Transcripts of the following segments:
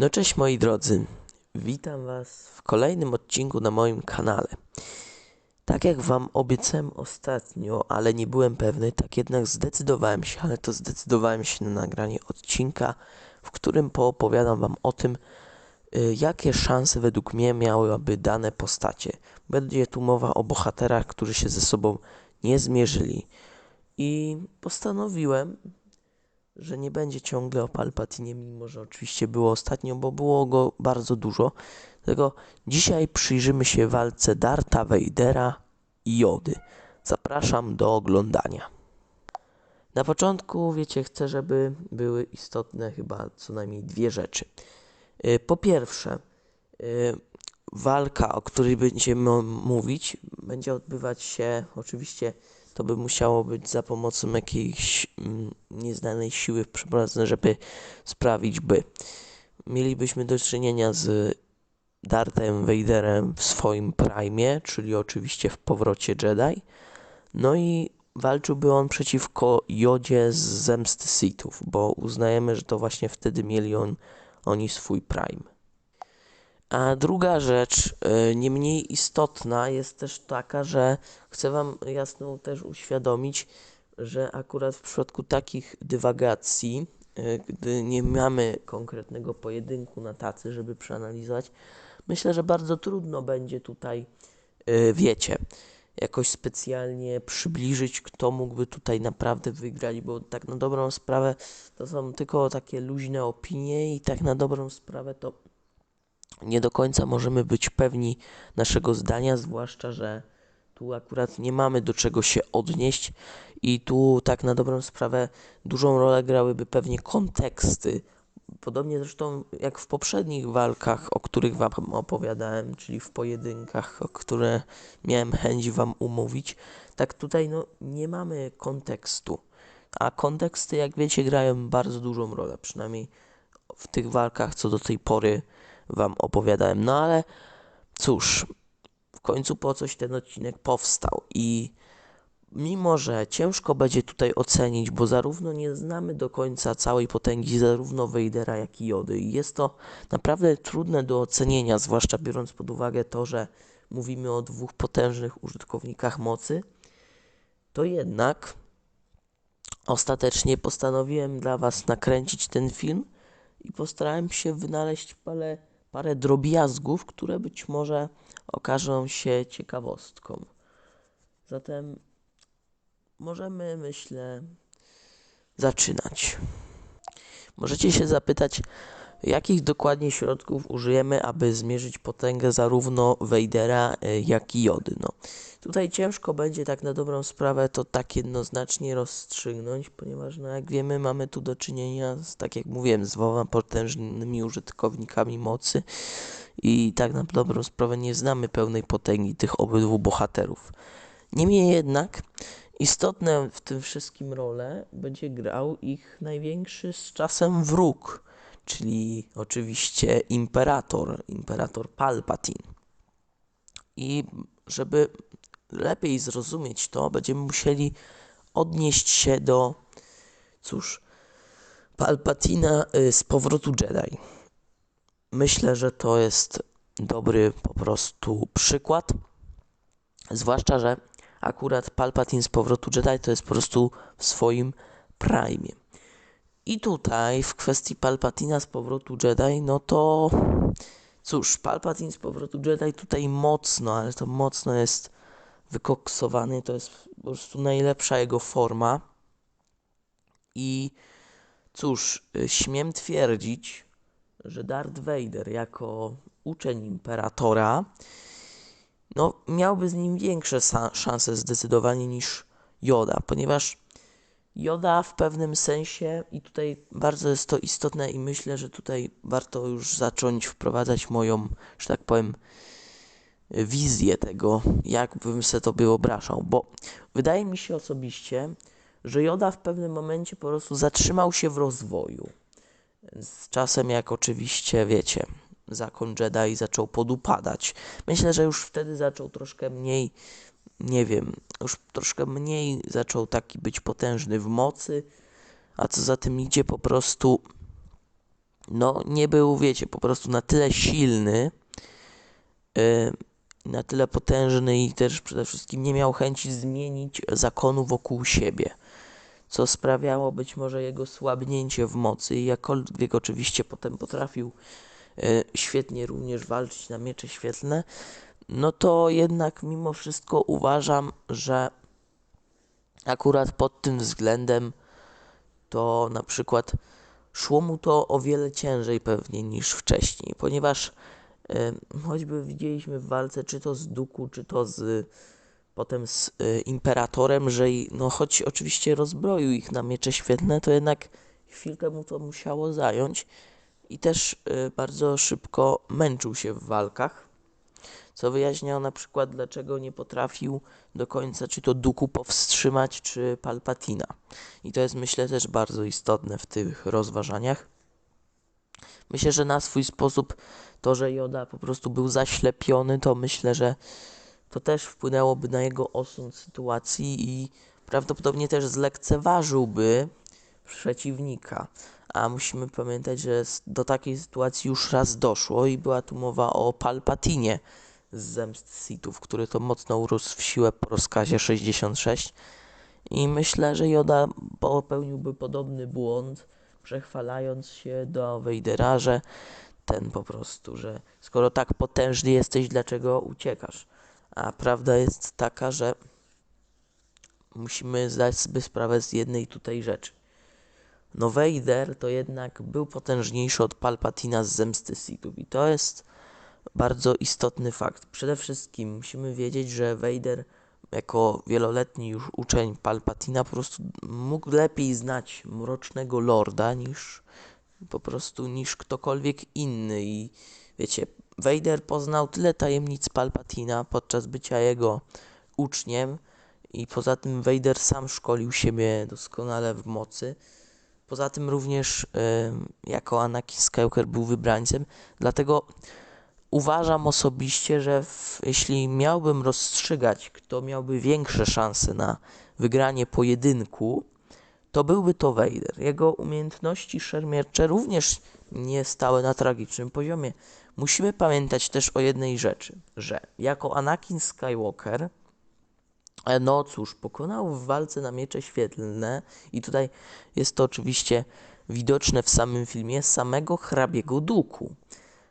No cześć moi drodzy, witam was w kolejnym odcinku na moim kanale. Tak jak wam obiecałem ostatnio, ale nie byłem pewny, tak jednak zdecydowałem się, ale to zdecydowałem się na nagranie odcinka, w którym poopowiadam wam o tym, y, jakie szanse według mnie miałyby dane postacie. Będzie tu mowa o bohaterach, którzy się ze sobą nie zmierzyli. I postanowiłem, że nie będzie ciągle o Palpatinie, mimo że oczywiście było ostatnio, bo było go bardzo dużo. Dlatego dzisiaj przyjrzymy się walce Darta Vadera i Jody. Zapraszam do oglądania. Na początku, wiecie, chcę, żeby były istotne chyba co najmniej dwie rzeczy. Y, Po pierwsze, y, walka, o której będziemy mówić, będzie odbywać się oczywiście to by musiało być za pomocą jakiejś nieznanej siły przeprowadzone, żeby sprawić, by mielibyśmy do czynienia z Darthem Vaderem w swoim prime, czyli oczywiście w powrocie Jedi. No i walczyłby on przeciwko Jodzie z zemsty Sithów, bo uznajemy, że to właśnie wtedy mieli on, oni swój prime. A druga rzecz, y, nie mniej istotna, jest też taka, że chcę Wam jasno też uświadomić, że akurat w przypadku takich dywagacji, y, gdy nie mamy konkretnego pojedynku na tacy, żeby przeanalizować, myślę, że bardzo trudno będzie tutaj, y, wiecie, jakoś specjalnie przybliżyć, kto mógłby tutaj naprawdę wygrać, bo tak na dobrą sprawę to są tylko takie luźne opinie i tak na dobrą sprawę to nie do końca możemy być pewni naszego zdania, zwłaszcza, że tu akurat nie mamy do czego się odnieść i tu tak na dobrą sprawę dużą rolę grałyby pewnie konteksty. Podobnie zresztą jak w poprzednich walkach, o których Wam opowiadałem, czyli w pojedynkach, o które miałem chęć Wam umówić, tak tutaj no, nie mamy kontekstu. A konteksty, jak wiecie, grają bardzo dużą rolę, przynajmniej w tych walkach, co do tej pory Wam opowiadałem. No ale cóż, w końcu po coś ten odcinek powstał. I mimo, że ciężko będzie tutaj ocenić, bo zarówno nie znamy do końca całej potęgi zarówno Vadera, jak i Jody i jest to naprawdę trudne do ocenienia, zwłaszcza biorąc pod uwagę to, że mówimy o dwóch potężnych użytkownikach mocy, to jednak ostatecznie postanowiłem dla Was nakręcić ten film i postarałem się wynaleźć parę parę drobiazgów, które być może okażą się ciekawostką. Zatem możemy, myślę, zaczynać. Możecie się zapytać, jakich dokładnie środków użyjemy, aby zmierzyć potęgę zarówno Vadera, y, jak i Jody. No, tutaj ciężko będzie tak na dobrą sprawę to tak jednoznacznie rozstrzygnąć, ponieważ no, jak wiemy mamy tu do czynienia z, tak jak mówiłem, z dwoma potężnymi użytkownikami mocy i tak na dobrą sprawę nie znamy pełnej potęgi tych obydwu bohaterów. Niemniej jednak istotne w tym wszystkim rolę będzie grał ich największy z czasem wróg, czyli oczywiście imperator, imperator Palpatine. I żeby lepiej zrozumieć to, będziemy musieli odnieść się do, cóż, Palpatina y, z powrotu Jedi. Myślę, że to jest dobry po prostu przykład. Zwłaszcza, że akurat Palpatine z powrotu Jedi to jest po prostu w swoim prime. I tutaj w kwestii Palpatina z powrotu Jedi, no to cóż, Palpatine z powrotu Jedi tutaj mocno, ale to mocno jest wykoksowany, to jest po prostu najlepsza jego forma. I cóż, y, śmiem twierdzić, że Darth Vader jako uczeń imperatora, no miałby z nim większe szanse zdecydowanie niż Yoda, ponieważ Yoda w pewnym sensie, i tutaj bardzo jest to istotne, i myślę, że tutaj warto już zacząć wprowadzać moją, że tak powiem, wizję tego, jak bym sobie to wyobrażał, bo wydaje mi się osobiście, że Yoda w pewnym momencie po prostu zatrzymał się w rozwoju. Z czasem, jak oczywiście wiecie, zakon Jedi zaczął podupadać. Myślę, że już wtedy zaczął troszkę mniej nie wiem, już troszkę mniej zaczął taki być potężny w mocy, a co za tym idzie po prostu no nie był, wiecie, po prostu na tyle silny, yy, na tyle potężny i też przede wszystkim nie miał chęci zmienić zakonu wokół siebie, co sprawiało być może jego słabnięcie w mocy i jakkolwiek oczywiście potem potrafił yy, świetnie również walczyć na miecze świetlne, no to jednak mimo wszystko uważam, że akurat pod tym względem to na przykład szło mu to o wiele ciężej pewnie niż wcześniej, ponieważ e, choćby widzieliśmy w walce czy to z Duku, czy to z potem z e, Imperatorem, że no choć oczywiście rozbroił ich na miecze świetne, to jednak chwilkę mu to musiało zająć i też e, bardzo szybko męczył się w walkach co wyjaśniało na przykład, dlaczego nie potrafił do końca czy to Duku powstrzymać, czy Palpatina. I to jest myślę też bardzo istotne w tych rozważaniach. Myślę, że na swój sposób to, że Joda po prostu był zaślepiony, to myślę, że to też wpłynęłoby na jego osąd sytuacji i prawdopodobnie też zlekceważyłby przeciwnika. A musimy pamiętać, że do takiej sytuacji już raz doszło i była tu mowa o Palpatinie z Zemst Sithów, który to mocno urósł w siłę po rozkazie 66. I myślę, że Joda popełniłby podobny błąd, przechwalając się do Vadera, że ten po prostu, że skoro tak potężny jesteś, dlaczego uciekasz? A prawda jest taka, że musimy zdać sobie sprawę z jednej tutaj rzeczy. No Vader to jednak był potężniejszy od Palpatina z Zemsty Sithów i to jest bardzo istotny fakt. Przede wszystkim musimy wiedzieć, że Vader jako wieloletni już uczeń Palpatina po prostu mógł lepiej znać Mrocznego Lorda niż po prostu niż ktokolwiek inny i wiecie, Vader poznał tyle tajemnic Palpatina podczas bycia jego uczniem i poza tym Vader sam szkolił siebie doskonale w mocy. Poza tym również jako Anakin Skywalker był wybrańcem, dlatego uważam osobiście, że w, jeśli miałbym rozstrzygać, kto miałby większe szanse na wygranie pojedynku, to byłby to Vader. Jego umiejętności szermiercze również nie stały na tragicznym poziomie. Musimy pamiętać też o jednej rzeczy, że jako Anakin Skywalker, no cóż, pokonał w walce na miecze świetlne i tutaj jest to oczywiście widoczne w samym filmie samego hrabiego Duku.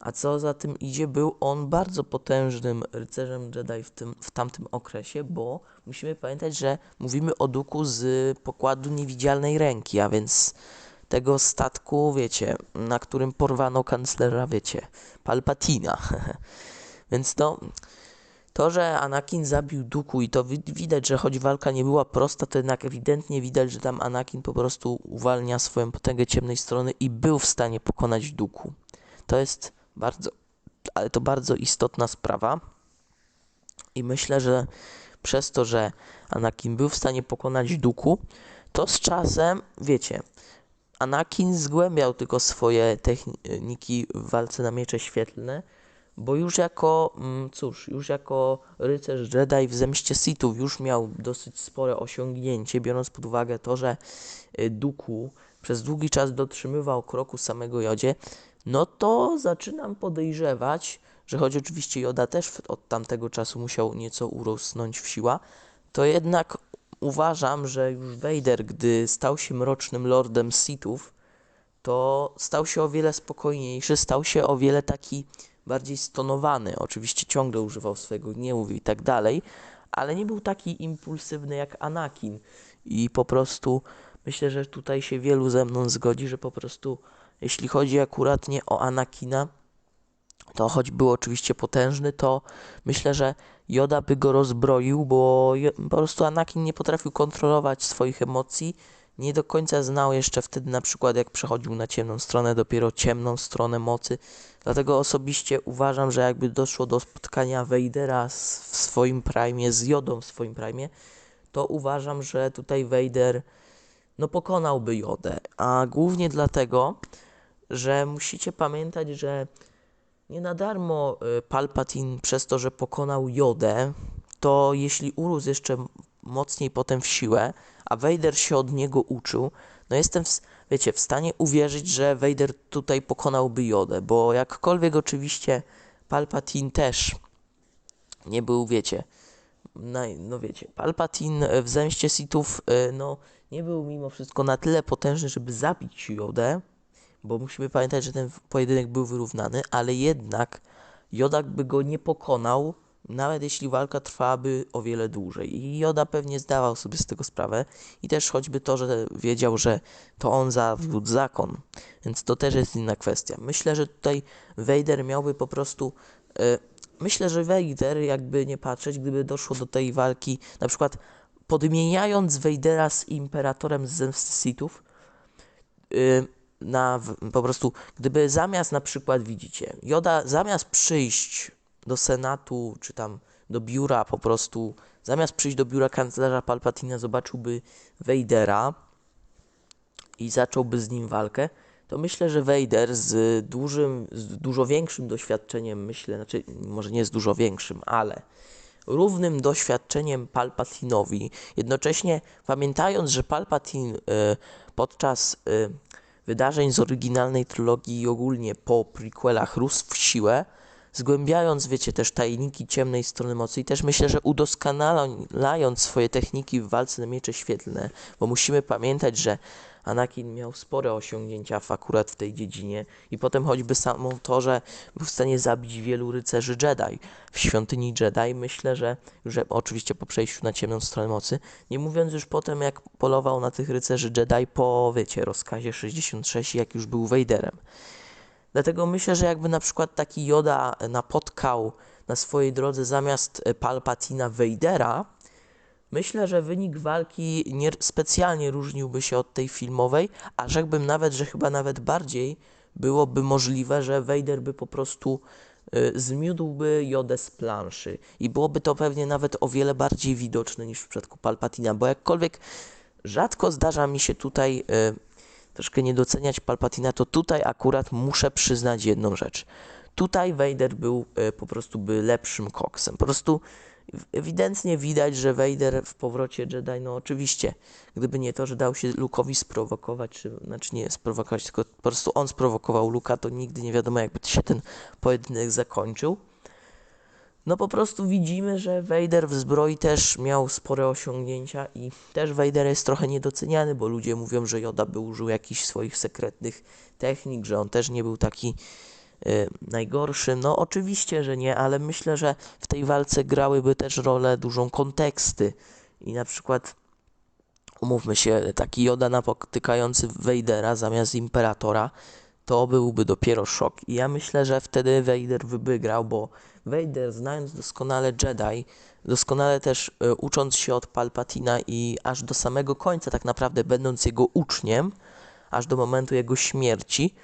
A co za tym idzie, był on bardzo potężnym rycerzem Jedi w, tym, w tamtym okresie, bo musimy pamiętać, że mówimy o duku z pokładu niewidzialnej ręki, a więc tego statku, wiecie, na którym porwano kanclera, wiecie, Palpatina. więc no, to, że Anakin zabił duku i to wi- widać, że choć walka nie była prosta, to jednak ewidentnie widać, że tam Anakin po prostu uwalnia swoją potęgę ciemnej strony i był w stanie pokonać duku. To jest bardzo, ale to bardzo istotna sprawa. I myślę, że przez to, że Anakin był w stanie pokonać Duku, to z czasem, wiecie, Anakin zgłębiał tylko swoje techniki w walce na miecze świetlne, bo już jako, mm, cóż, już jako rycerz Jedi w zemście Sithów już miał dosyć spore osiągnięcie, biorąc pod uwagę to, że y, Duku przez długi czas dotrzymywał kroku samego Jodzie, no to zaczynam podejrzewać, że choć oczywiście Joda też od tamtego czasu musiał nieco urosnąć w siła, to jednak uważam, że już Vader, gdy stał się mrocznym lordem Sithów, to stał się o wiele spokojniejszy, stał się o wiele taki bardziej stonowany. Oczywiście ciągle używał swojego gniewu i tak dalej, ale nie był taki impulsywny jak Anakin. I po prostu myślę, że tutaj się wielu ze mną zgodzi, że po prostu jeśli chodzi akurat nie o Anakina, to choć był oczywiście potężny, to myślę, że Joda by go rozbroił, bo po prostu Anakin nie potrafił kontrolować swoich emocji. Nie do końca znał jeszcze wtedy na przykład jak przechodził na ciemną stronę, dopiero ciemną stronę mocy. Dlatego osobiście uważam, że jakby doszło do spotkania Vadera w swoim prime z Jodą w swoim prime, to uważam, że tutaj Vader no pokonałby Jodę. A głównie dlatego, że musicie pamiętać, że nie na darmo y, Palpatine przez to, że pokonał Jodę, to jeśli urósł jeszcze mocniej potem w siłę, a Vader się od niego uczył, no jestem, w, wiecie, w stanie uwierzyć, że Vader tutaj pokonałby Jodę, bo jakkolwiek oczywiście Palpatine też nie był, wiecie, naj, no wiecie, Palpatine w Zemście Sithów, y, no nie był mimo wszystko na tyle potężny, żeby zabić Jodę, bo musimy pamiętać, że ten pojedynek był wyrównany, ale jednak Joda by go nie pokonał, nawet jeśli walka trwałaby o wiele dłużej. I Joda pewnie zdawał sobie z tego sprawę. I też choćby to, że wiedział, że to on zawiódł zakon. Więc to też jest inna kwestia. Myślę, że tutaj Vader miałby po prostu. e, myślę, że Vader, jakby nie patrzeć, gdyby doszło do tej walki, na przykład podmieniając Vadera z Imperatorem z Sithów, y, na po prostu, gdyby zamiast na przykład widzicie, Joda zamiast przyjść do Senatu, czy tam do biura po prostu, zamiast przyjść do biura kanclerza Palpatina, zobaczyłby Vadera i zacząłby z nim walkę, to myślę, że Vader z dużym, z dużo większym doświadczeniem, myślę, znaczy może nie z dużo większym, ale równym doświadczeniem Palpatinowi, jednocześnie pamiętając, że Palpatine y, podczas y, wydarzeń z oryginalnej trylogii i ogólnie po prequelach rósł w siłę, zgłębiając, wiecie, też tajniki ciemnej strony mocy i też myślę, że udoskonalając swoje techniki w walce na miecze świetlne, bo musimy pamiętać, że Anakin miał spore osiągnięcia w, akurat w tej dziedzinie i potem choćby samo to, że był w stanie zabić wielu rycerzy Jedi w świątyni Jedi, myślę, że, że oczywiście po przejściu na ciemną stronę mocy, nie mówiąc już potem jak polował na tych rycerzy Jedi po, wiecie, rozkazie 66, jak już był Vaderem. Dlatego myślę, że jakby na przykład taki Yoda napotkał na swojej drodze zamiast e, Palpatina Vadera, myślę, że wynik walki nie specjalnie różniłby się od tej filmowej, a rzekłbym nawet, że chyba nawet bardziej byłoby możliwe, że Vader by po prostu y, zmiódłby Jodę z planszy. I byłoby to pewnie nawet o wiele bardziej widoczne niż w przypadku Palpatina, bo jakkolwiek rzadko zdarza mi się tutaj y, troszkę nie doceniać Palpatina, to tutaj akurat muszę przyznać jedną rzecz. Tutaj Vader był e, po prostu by lepszym koksem. Po prostu ewidentnie widać, że Vader w powrocie Jedi, no oczywiście, gdyby nie to, że dał się Luke'owi sprowokować, czy, znaczy nie sprowokować, tylko po prostu on sprowokował Luka, to nigdy nie wiadomo, jakby się ten pojedynek zakończył. No po prostu widzimy, że Vader w zbroi też miał spore osiągnięcia i też Vader jest trochę niedoceniany, bo ludzie mówią, że Yoda by użył jakichś swoich sekretnych technik, że on też nie był taki y, najgorszy. No oczywiście, że nie, ale myślę, że w tej walce grałyby też rolę dużą konteksty i na przykład umówmy się, taki Yoda napotykający Vadera zamiast Imperatora, to byłby dopiero szok. I ja myślę, że wtedy Vader by grał, bo Vader, znając doskonale Jedi, doskonale też e, ucząc się od Palpatina i aż do samego końca, tak naprawdę będąc jego uczniem, aż do momentu jego śmierci,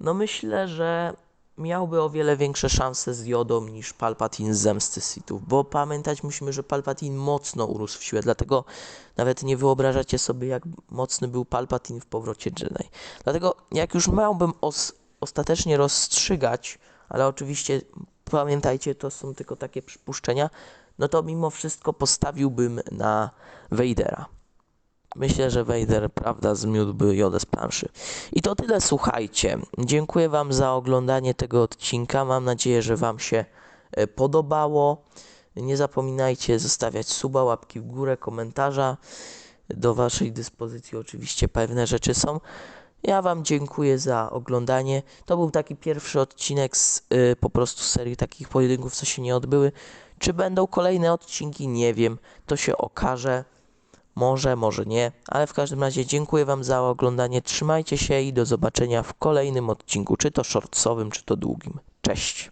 no myślę, że miałby o wiele większe szanse z Jodą niż Palpatine z Zemsty Sithów, bo pamiętać musimy, że Palpatine mocno urósł w siłę, dlatego nawet nie wyobrażacie sobie, jak mocny był Palpatine w powrocie Jedi. Dlatego jak już miałbym os- ostatecznie rozstrzygać, ale oczywiście pamiętajcie, to są tylko takie przypuszczenia, no to mimo wszystko postawiłbym na Vadera. Myślę, że Vader, prawda, zmiódłby Jodę z planszy. I to tyle, słuchajcie. Dziękuję Wam za oglądanie tego odcinka. Mam nadzieję, że Wam się e, podobało. Nie zapominajcie zostawiać suba, łapki w górę, komentarza. Do Waszej dyspozycji oczywiście pewne rzeczy są. Ja Wam dziękuję za oglądanie. To był taki pierwszy odcinek z y, po prostu serii takich pojedynków, co się nie odbyły. Czy będą kolejne odcinki? Nie wiem. To się okaże. Może, może nie, ale w każdym razie dziękuję Wam za oglądanie. Trzymajcie się i do zobaczenia w kolejnym odcinku, czy to shortsowym, czy to długim. Cześć!